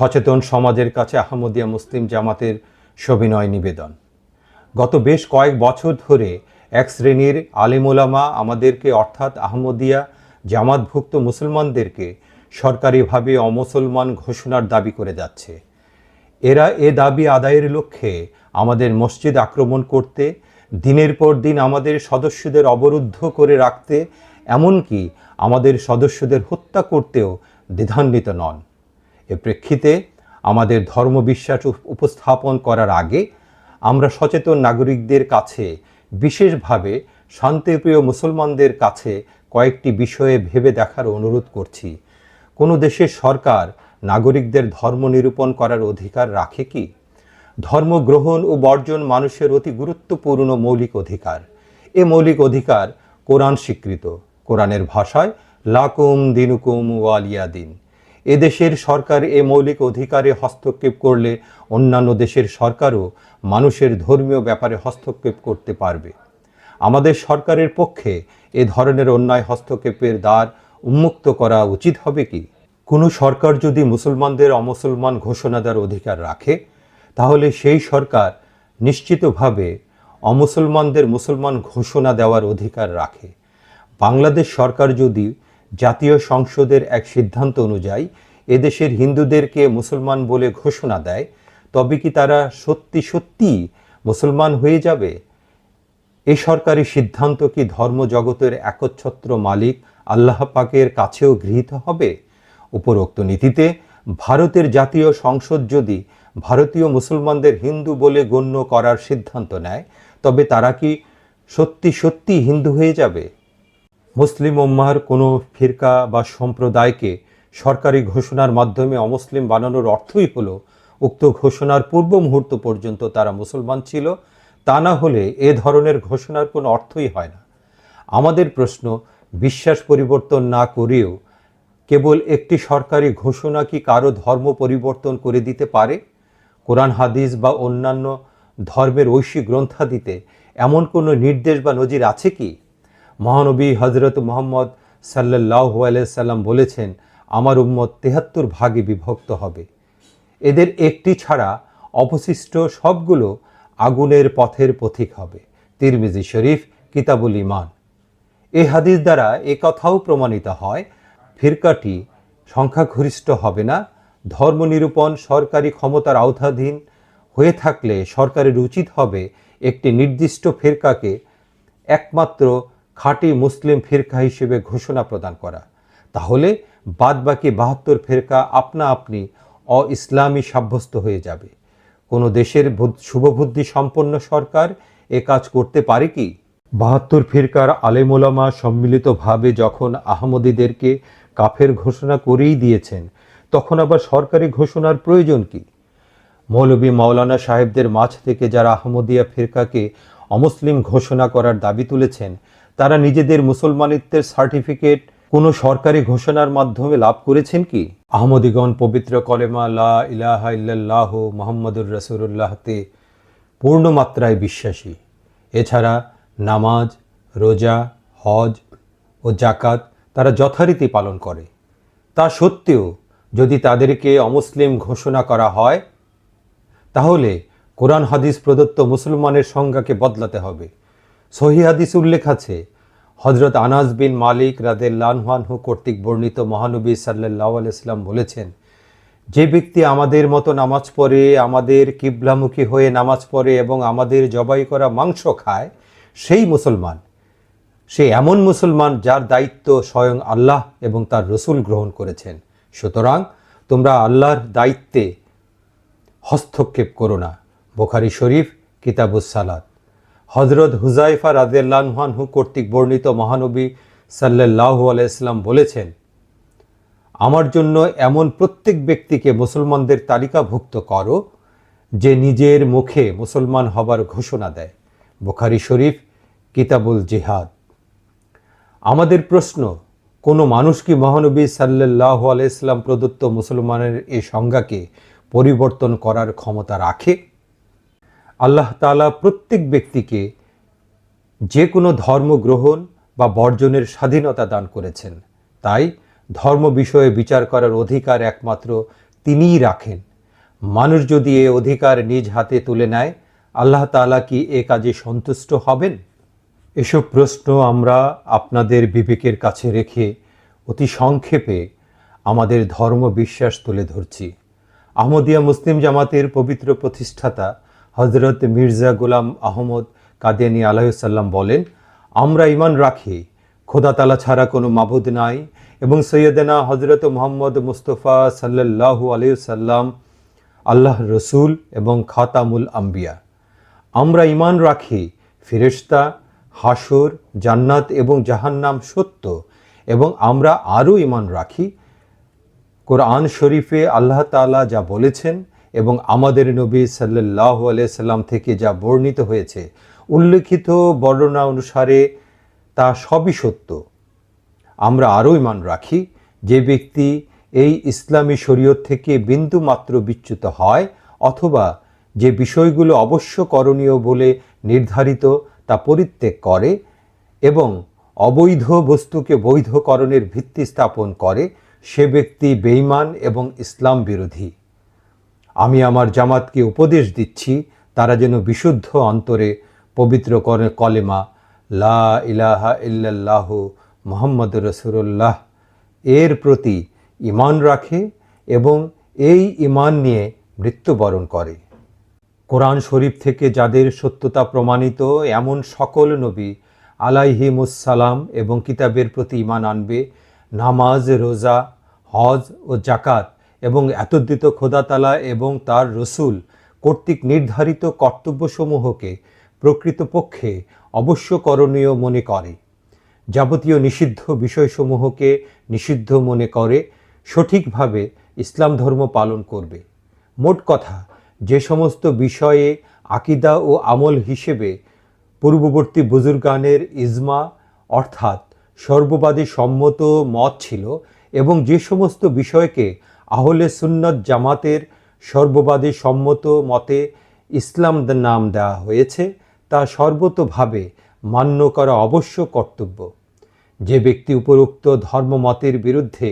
সচেতন সমাজের কাছে আহমদিয়া মুসলিম জামাতের সবিনয় নিবেদন। গত বেশ কয়েক বছর ধরে এক শ্রেণির আলিমোলামা আমাদেরকে অর্থাৎ আহমদিয়া জামাতভুক্ত মুসলমানদেরকে সরকারিভাবে অমুসলমান ঘোষণার দাবি করে যাচ্ছে। এরা এ দাবি আদায়ের লক্ষ্যে আমাদের মসজিদ আক্রমণ করতে, দিনের পর দিন আমাদের সদস্যদের অবরুদ্ধ করে রাখতে, এমনকি আমাদের সদস্যদের হত্যা করতেও দ্বিধান্বিত নন। এ প্রেক্ষিতে আমাদের ধর্মবিশ্বাস উপ- উপস্থাপন করার আগে আমরা সচেতন নাগরিকদের কাছে, বিশেষভাবে শান্তিপ্রিয় মুসলমানদের কাছে কয়েকটি বিষয়ে ভেবে দেখার অনুরোধ করছি। কোনো দেশের সরকার নাগরিকদের ধর্ম নিরূপণ করার অধিকার রাখে কি? ধর্ম গ্রহণ ও বর্জন মানুষের অতি গুরুত্বপূর্ণ মৌলিক অধিকার। এ মৌলিক অধিকার কোরআন স্বীকৃত। কোরআনের ভাষায়, লাকুম দিনুকুম ওয়ালিয়া দিন এদেশের সরকার এ মৌলিক অধিকারে হস্তক্ষেপ করলে অন্যান্য দেশের সরকারও মানুষের ধর্মীয় ব্যাপারে হস্তক্ষেপ করতে পারবে। আমাদের সরকারের পক্ষে এ ধরনের অন্যায় হস্তক্ষেপের দ্বার উন্মুক্ত করা উচিত হবে কি? কোনো সরকার যদি মুসলমানদের অমুসলমান ঘোষণা দেওয়ার অধিকার রাখে, তাহলে সেই সরকার নিশ্চিতভাবে অমুসলমানদের মুসলমান ঘোষণা দেওয়ার অধিকার রাখে। বাংলাদেশ সরকার যদি জাতীয় সংসদের এক সিদ্ধান্ত অনুযায়ী এদেশের হিন্দুদেরকে মুসলমান বলে ঘোষণা দেয়। তবে কি তারা সত্যি সত্যি মুসলমান হয়ে যাবে? এ সরকারি সিদ্ধান্ত কি ধর্মজগতের একচ্ছত্র মালিক আল্লাহ পাকের কাছেও গৃহীত হবে? উপরোক্ত নীতিতে ভারতের জাতীয় সংসদ যদি ভারতীয় মুসলমানদের হিন্দু বলে গণ্য করার সিদ্ধান্ত নেয়, তবে তারা কি সত্যি সত্যি হিন্দু হয়ে যাবে? মুসলিম উম্মার কোনো ফিরকা বা সম্প্রদায়কে সরকারি ঘোষণার মাধ্যমে অমুসলিম বানানোর অর্থই হলো উক্ত ঘোষণার পূর্ব মুহূর্ত পর্যন্ত তারা মুসলমান ছিল। তা না হলে এ ধরনের ঘোষণার কোনো অর্থই হয় না। আমাদের প্রশ্ন, বিশ্বাস পরিবর্তন না করেও কেবল একটি সরকারি ঘোষণা কি কারও ধর্ম পরিবর্তন করে দিতে পারে? কোরআন, হাদিস বা অন্যান্য ধর্মের ঐশী গ্রন্থাদিতে এমন কোনো নির্দেশ বা নজির আছে কি? মহানবী হজরত মোহাম্মদ সাল্লাহ সাল্লাম বলেছেন, আমার উম্মত তেহাত্তর ভাগে বিভক্ত হবে। এদের একটি ছাড়া অবশিষ্ট সবগুলো আগুনের পথের পথিক হবে। তিরমিজি শরীফ, কিতাবুল ইমান এই হাদিস দ্বারা এ কথাও প্রমাণিত হয়, ফিরকাটি সংখ্যাগরিষ্ঠ হবে না। ধর্ম নিরূপণ সরকারি ক্ষমতার আওতাধীন হয়ে থাকলে সরকারের উচিত হবে একটি নির্দিষ্ট ফেরকাকে একমাত্র খাঁটি মুসলিম ফিরকা হিসেবে ঘোষণা প্রদান করা। তাহলে বাদবাকি বাহাত্তর ফিরকা আপনা আপনি অ ইসলামী সাব্যস্ত হয়ে যাবে। কোনো দেশের বুদ- শুভবুদ্ধি সম্পন্ন সরকার এ কাজ করতে পারে কি? বাহাত্তর ফিরকার আলেমোলামা সম্মিলিতভাবে যখন আহমদীদেরকে কাফের ঘোষণা করেই দিয়েছেন, তখন আবার সরকারি ঘোষণার প্রয়োজন কি? মৌলবী মাওলানা সাহেবদের মাঝ থেকে যারা আহমদিয়া ফিরকাকে অমুসলিম ঘোষণা করার দাবি তুলেছেন তারা নিজেদের মুসলমানিত্বের সার্টিফিকেট কোনো সরকারি ঘোষণার মাধ্যমে লাভ করেছেন কি? আহমদিগণ পবিত্র কলেমা লা ইলাহা ইল্লাল্লাহ মোহাম্মদুর রসুল্লাহতে পূর্ণ মাত্রায় বিশ্বাসী। এছাড়া নামাজ, রোজা, হজ ও জাকাত তারা যথারীতি পালন করে। তা সত্ত্বেও যদি তাদেরকে অমুসলিম ঘোষণা করা হয়, তাহলে কোরআন হাদিস প্রদত্ত মুসলমানের সংজ্ঞাকে বদলাতে হবে। সহি হাদিস উল্লেখ আছে হজরত আনাস বিন মালিক রাদেল্লানহানহু কর্তৃক বর্ণিত মহানবী সাল্লাহ আলাইসলাম বলেছেন, যে ব্যক্তি আমাদের মতো নামাজ পড়ে, আমাদের কিবলামুখী হয়ে নামাজ পড়ে এবং আমাদের জবাই করা মাংস খায়, সেই মুসলমান। সে এমন মুসলমান যার দায়িত্ব স্বয়ং আল্লাহ এবং তার রসুল গ্রহণ করেছেন। সুতরাং তোমরা আল্লাহর দায়িত্বে হস্তক্ষেপ করো না। বোখারি শরীফ, কিতাবুস সালাত। হজরত হুজাইফা রাজু কর্তৃক বর্ণিত মহানবী সাল্লাহু আলাইসলাম বলেছেন, আমার জন্য এমন প্রত্যেক ব্যক্তিকে মুসলমানদের তালিকাভুক্ত করো যে নিজের মুখে মুসলমান হবার ঘোষণা দেয়। বুখারি শরীফ, কিতাবুল জিহাদ। আমাদের প্রশ্ন, কোনো মানুষ কি মহানবী সাল্লাহ আলাইসলাম প্রদত্ত মুসলমানের এই সংজ্ঞাকে পরিবর্তন করার ক্ষমতা রাখে? আল্লাহ তাআলা প্রত্যেক ব্যক্তিকে যে কোনো ধর্ম গ্রহণ বা বর্জনের স্বাধীনতা দান করেছেন। তাই ধর্ম বিষয়ে বিচার করার অধিকার একমাত্র তিনিই রাখেন। মানুষ যদি এ অধিকার নিজ হাতে তুলে নেয়, আল্লাহ তাআলা কি এ কাজে সন্তুষ্ট হবেন? এসব প্রশ্ন আমরা আপনাদের বিবেকের কাছে রেখে অতি সংক্ষেপে আমাদের ধর্ম বিশ্বাস তুলে ধরছি। আহমদিয়া মুসলিম জামাতের পবিত্র প্রতিষ্ঠাতা হজরত মির্জা গোলাম আহমদ কাদিয়ানি আলাইসাল্লাম বলেন, আমরা ইমান রাখি, খোদা তালা ছাড়া কোনো মাবুদ নাই। এবং সৈয়দেনা হজরত মোহাম্মদ মুস্তফা সাল্লাল্লাহু আলাইসাল্লাম আল্লাহ রসুল এবং খাতামুল আম্বিয়া। আমরা ইমান রাখি, ফিরেশতা হাসুর জান্নাত এবং জাহান্নাম সত্য। এবং আমরা আরও ইমান রাখি। কোরআন শরীফে আল্লাহ তালা যা বলেছেন এবং আমাদের নবী সাল্লাহ সাল্লাম থেকে যা বর্ণিত হয়েছে, উল্লেখিত বর্ণনা অনুসারে তা সবই সত্য। আমরা আরও ইমান রাখি, যে ব্যক্তি এই ইসলামী শরীয়ত থেকে বিন্দু মাত্র বিচ্যুত হয় অথবা যে বিষয়গুলো অবশ্য করণীয় বলে নির্ধারিত তা পরিত্যাগ করে এবং অবৈধ বস্তুকে বৈধকরণের ভিত্তি স্থাপন করে, সে ব্যক্তি বেঈমান এবং ইসলাম বিরোধী। আমি আমার জামাতকে উপদেশ দিচ্ছি, তারা যেন বিশুদ্ধ অন্তরে পবিত্র করে কলেমা, লা ইলাহা ইল্লাল্লাহ মোহাম্মদ রসুল্লাহ এর প্রতি ইমান রাখে এবং এই ইমান নিয়ে মৃত্যুবরণ করে। কোরআন শরীফ থেকে যাদের সত্যতা প্রমাণিত, এমন সকল নবী আলাইহিমুসালাম এবং কিতাবের প্রতি ইমান আনবে। নামাজ, রোজা, হজ ও জাকাত এবং এতদ্দিত খোদাতালা এবং তার রসুল কর্তৃক নির্ধারিত কর্তব্যসমূহকে প্রকৃতপক্ষে অবশ্য করণীয় মনে করে। যাবতীয় নিষিদ্ধ বিষয়সমূহকে নিষিদ্ধ মনে করে, সঠিকভাবে ইসলাম ধর্ম পালন করবে। মোট কথা, যে সমস্ত বিষয়ে আকিদা ও আমল হিসেবে পূর্ববর্তী বুজুর্গানের ইজমা, অর্থাৎ সর্ববাদী সম্মত মত ছিল এবং যে সমস্ত বিষয়কে আহলে সুন্নত জামাতের সর্ববাদী সম্মত মতে ইসলাম নাম দেওয়া হয়েছে, তা সর্বতোভাবে মান্য করা অবশ্য কর্তব্য। যে ব্যক্তি উপরোক্ত ধর্মমতের বিরুদ্ধে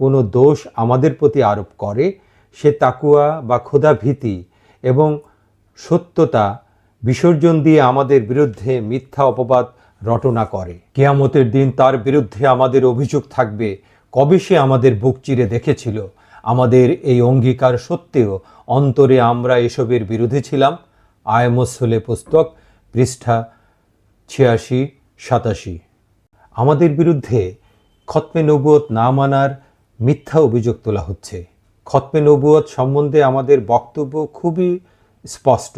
কোনো দোষ আমাদের প্রতি আরোপ করে, সে তাকুয়া বা ক্ষুধাভীতি এবং সত্যতা বিসর্জন দিয়ে আমাদের বিরুদ্ধে মিথ্যা অপবাদ রটনা করে। কেয়ামতের দিন তার বিরুদ্ধে আমাদের অভিযোগ থাকবে, কবে সে আমাদের বুক চিরে দেখেছিল? আমাদের এই অঙ্গীকার সত্ত্বেও অন্তরে আমরা এসবের বিরোধী ছিলাম। আয়মসলে পুস্তক, পৃষ্ঠা ছিয়াশি, সাতাশি। আমাদের বিরুদ্ধে খতমে নবুয়ত না মানার মিথ্যা অভিযোগ তোলা হচ্ছে। খতমে নবুয়ত সম্বন্ধে আমাদের বক্তব্য খুবই স্পষ্ট।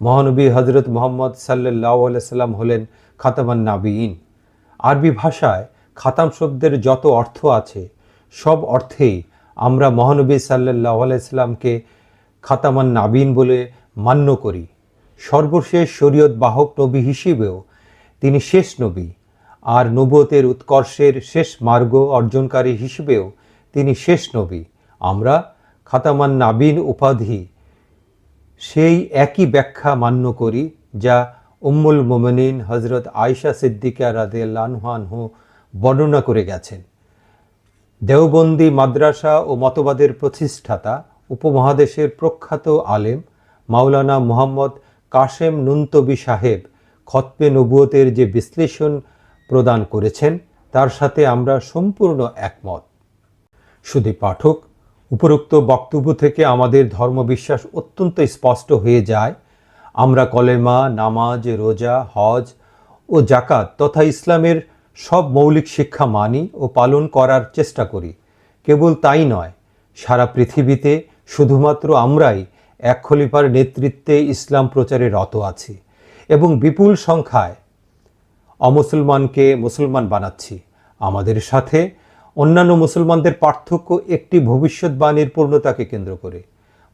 মহানবী হজরত মোহাম্মদ সাল্লাহ সাল্লাম হলেন খাতামান নাবিইন। আরবি ভাষায় খাতাম শব্দের যত অর্থ আছে, সব অর্থেই আমরা মহানবী সাল্লাহ আলাইসাল্লামকে খাতামান নাবিন বলে মান্য করি। সর্বশেষ শরীয়ত বাহক নবী হিসেবেও তিনি শেষ নবী। আর নবতের উৎকর্ষের শেষ মার্গ অর্জনকারী হিসেবেও তিনি শেষ নবী। আমরা খাতামান নাবিন উপাধি সেই একই ব্যাখ্যা মান্য করি যা উম্মুল মোমিনিন হজরত আয়সা সিদ্দিকা রাদেলানহানহু বর্ণনা করে গেছেন। দেওবন্দি মাদ্রাসা ও মতবাদের প্রতিষ্ঠাতা, উপমহাদেশের প্রখ্যাত আলেম মাওলানা মোহাম্মদ কাশেম নুন্তবি সাহেব খতপে নবুয়তের যে বিশ্লেষণ প্রদান করেছেন, তার সাথে আমরা সম্পূর্ণ একমত। শুধু পাঠক, উপরোক্ত বক্তব্য থেকে আমাদের ধর্মবিশ্বাস অত্যন্ত স্পষ্ট হয়ে যায়। আমরা কলেমা, নামাজ, রোজা, হজ ও জাকাত তথা ইসলামের সব মৌলিক শিক্ষা মানি ও পালন করার চেষ্টা করি। কেবল তাই নয়, সারা পৃথিবীতে শুধুমাত্র আমরাই এক খলিফার নেতৃত্বে ইসলাম প্রচারে রত আছি এবং বিপুল সংখ্যায় অমুসলমানকে মুসলমান বানাচ্ছি। আমাদের সাথে অন্যান্য মুসলমানদের পার্থক্য একটি ভবিষ্যৎবাণীর পূর্ণতাকে কেন্দ্র করে।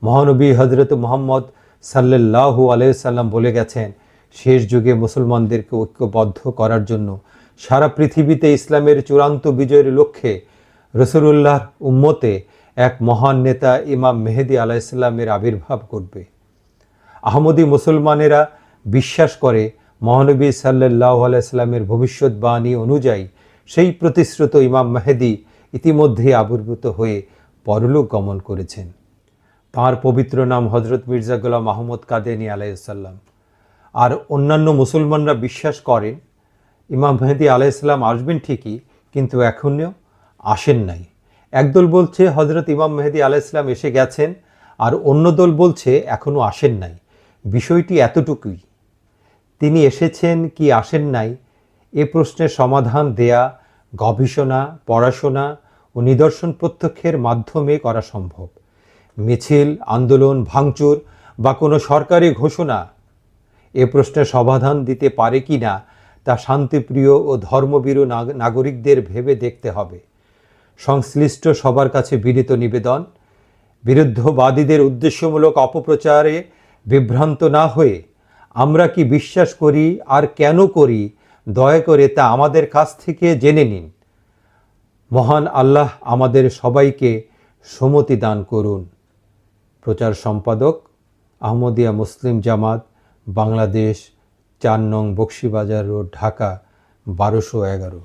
মহানবী হজরত মোহাম্মদ সাল্লাহু আলাইসাল্লাম বলে গেছেন, শেষ যুগে মুসলমানদেরকে ঐক্যবদ্ধ করার জন্য সারা পৃথিবীতে ইসলামের চূড়ান্ত বিজয়ের লক্ষ্যে রসুল্লাহর উম্মতে এক মহান নেতা ইমাম মেহেদি আলাইসাল্লামের আবির্ভাব ঘটবে। আহমদী মুসলমানেরা বিশ্বাস করে মহানবী সাল্লাহ আলাইস্লামের ভবিষ্যৎবাণী অনুযায়ী সেই প্রতিশ্রুত ইমাম মেহেদি ইতিমধ্যে আবির্ভূত হয়ে পরলোক গমন করেছেন। তাঁর পবিত্র নাম হজরত মির্জা গোলাম মাহমুদ কাদেনী আলাইসাল্লাম আর অন্যান্য মুসলমানরা বিশ্বাস করেন ইমাম মেহেদি আলাইসাল্লাম আসবেন ঠিকই, কিন্তু এখনও আসেন নাই। একদল বলছে হজরত ইমাম মেহেদি আলাইসাল্লাম এসে গেছেন, আর অন্য দল বলছে, এখনও আসেন নাই। বিষয়টি এতটুকুই। তিনি এসেছেন কি আসেন নাই, এ প্রশ্নের সমাধান দেয়া, গবেষণা, পড়াশোনা ও নিদর্শন প্রত্যক্ষের মাধ্যমে করা সম্ভব। মিছিল, আন্দোলন, ভাঙচুর বা কোনো সরকারি ঘোষণা, এ প্রশ্নের সমাধান দিতে পারে কি না তা শান্তিপ্রিয় ও ধর্মবীরু নাগ- নাগরিকদের ভেবে দেখতে হবে। সংশ্লিষ্ট সবার কাছে বিনীত নিবেদন, বিরুদ্ধবাদীদের উদ্দেশ্যমূলক অপপ্রচারে বিভ্রান্ত না হয়ে আমরা কি বিশ্বাস করি আর কেন করি, দয়া করে তা আমাদের কাছ থেকে জেনে নিন। মহান আল্লাহ আমাদের সবাইকে সমতি দান করুন। প্রচার সম্পাদক আহমদিয়া মুসলিম জামাত, বাংলাদেশ চার নং বক্সিবাজার রোড ঢাকা বারোশো এগারো।